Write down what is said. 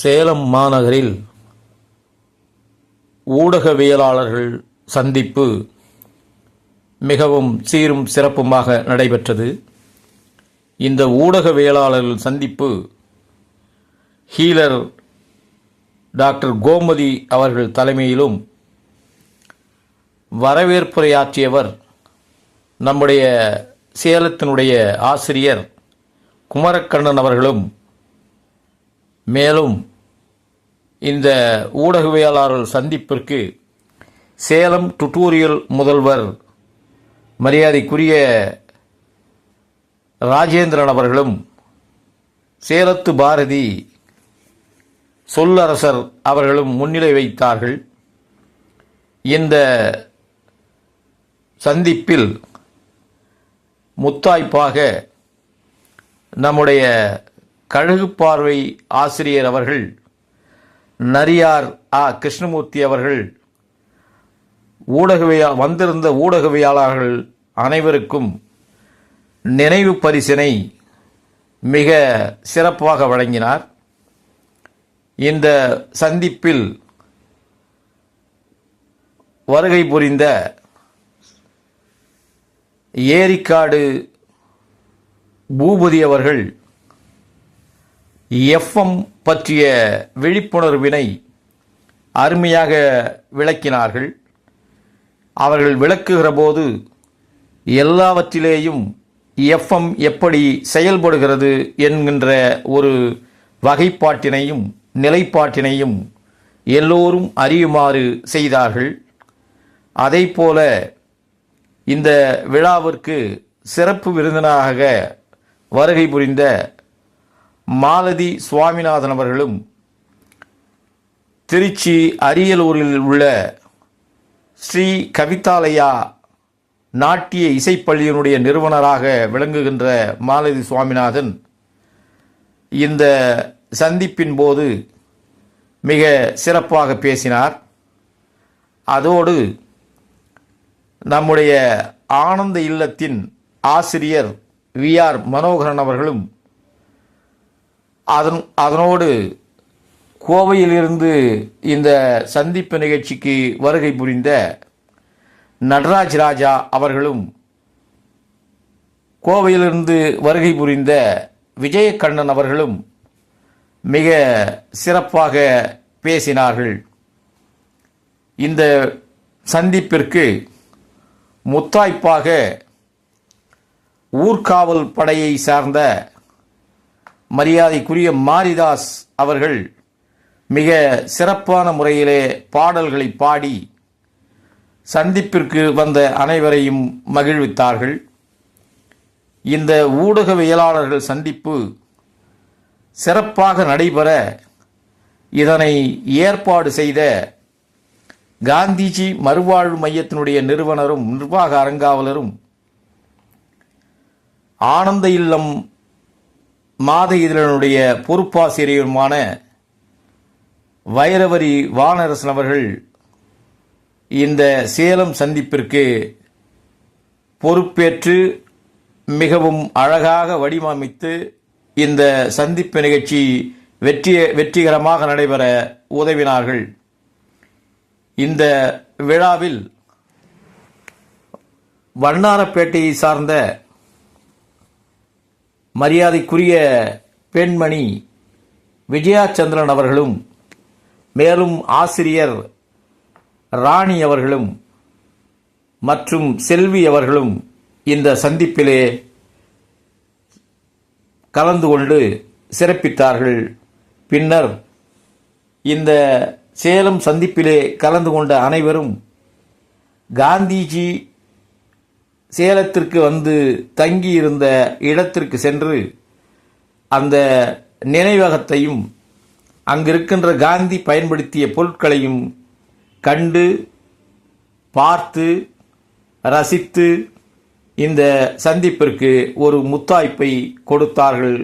சேலம் மாநகரில் ஊடகவியலாளர்கள் சந்திப்பு மிகவும் சீரும் சிறப்புமாக நடைபெற்றது. இந்த ஊடகவியலாளர்கள் சந்திப்பு ஹீலர் டாக்டர் கோமதி அவர்கள் தலைமையிலும் வரவேற்புரையாற்றியவர் நம்முடைய சேலத்தினுடைய ஆசிரியர் குமரக்கண்ணன் அவர்களும் மேலும் இந்த ஊடகவியலாளர் சந்திப்பிற்கு சேலம் டுட்டோரியல் முதல்வர் மரியாதைக்குரிய ராஜேந்திரன் அவர்களும் சேலத்து பாரதி சொல்லரசர் அவர்களும் முன்னிலை வைத்தார்கள். இந்த சந்திப்பில் முத்தாய்ப்பாக நம்முடைய கழுகு பார்வை ஆசிரியர் அவர்கள் நரியார் ஆ. கிருஷ்ணமூர்த்தி அவர்கள் ஊடகவியா வந்திருந்த ஊடகவியலாளர்கள் அனைவருக்கும் நினைவு பரிசினை மிக சிறப்பாக வழங்கினார். இந்த சந்திப்பில் வருகை புரிந்த ஏரிக்காடு பூபதி அவர்கள் எஃப்எம் பற்றிய விழிப்புணர்வினை அருமையாக விளக்கினார்கள். அவர்கள் விளக்குகிற போது எல்லாவற்றிலேயும் எஃப்எம் எப்படி செயல்படுகிறது என்கின்ற ஒரு வகைப்பாட்டினையும் நிலைப்பாட்டினையும் எல்லோரும் அறியுமாறு செய்தார்கள். அதைப்போல இந்த விழாவிற்கு சிறப்பு விருந்தினராக வருகை புரிந்த மாலதி சுவாமிநாதன் அவர்களும் திருச்சி அரியலூரில் உள்ள ஸ்ரீ கவிதாலயா நாட்டிய இசைப்பள்ளியினுடைய நிறுவனராக விளங்குகின்ற மாலதி சுவாமிநாதன் இந்த சந்திப்பின் போது மிக சிறப்பாக பேசினார். அதோடு நம்முடைய ஆனந்த இல்லத்தின் ஆசிரியர் வி ஆர் மனோகரன் அவர்களும் அதன் அதனோடு கோவையிலிருந்து இந்த சந்திப்பு நிகழ்ச்சிக்கு வருகை புரிந்த நடராஜ் ராஜா அவர்களும் கோவையிலிருந்து வருகை புரிந்த விஜயகண்ணன் அவர்களும் மிக சிறப்பாக பேசினார்கள். இந்த சந்திப்பிற்கு முத்தாய்ப்பாக ஊர்காவல் படையை சார்ந்த மரியாதைக்குரிய மாரிதாஸ் அவர்கள் மிக சிறப்பான முறையிலே பாடல்களை பாடி சந்திப்பிற்கு வந்த அனைவரையும் மகிழ்வித்தார்கள். இந்த ஊடகவியலாளர்கள் சந்திப்பு சிறப்பாக நடைபெற இதனை ஏற்பாடு செய்த காந்திஜி மறுவாழ்வு மையத்தினுடைய நிறுவனரும் நிர்வாக அறங்காவலரும் ஆனந்த இல்லம் மாத இதழனுடைய பொறுப்பாசிரியருமான வைரவரி வானரசன் அவர்கள் இந்த சேலம் சந்திப்பிற்கு பொறுப்பேற்று மிகவும் அழகாக வடிவமைத்து இந்த சந்திப்பு நிகழ்ச்சி வெற்றி வெற்றிகரமாக நடைபெற உதவினார்கள். இந்த விழாவில் வண்ணாரப்பேட்டையை சார்ந்த மரியாதைக்குரிய பெண்மணி விஜயாச்சந்திரன் அவர்களும் மேலும் ஆசிரியர் ராணி அவர்களும் மற்றும் செல்வி அவர்களும் இந்த சந்திப்பிலே கலந்து கொண்டு சிறப்பித்தார்கள். பின்னர் இந்த சேலம் சந்திப்பிலே கலந்து கொண்ட அனைவரும் காந்திஜி சேலத்திற்கு வந்து தங்கியிருந்த இடத்திற்கு சென்று அந்த நினைவகத்தையும் அங்கிருக்கின்ற காந்தி பயன்படுத்திய பொருட்களையும் கண்டு பார்த்து ரசித்து இந்த சந்திப்பிற்கு ஒரு முத்தாய்ப்பை கொடுத்தார்கள்.